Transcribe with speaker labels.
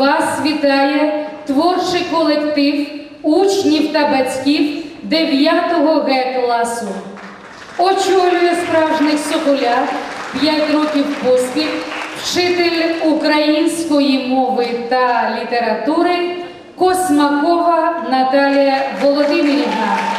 Speaker 1: Вас вітає творчий колектив учнів та батьків 9-го Г класу. Очолює справжніх соколят 5 років поспіль вчитель української мови та літератури Космакова Наталія Володимирівна.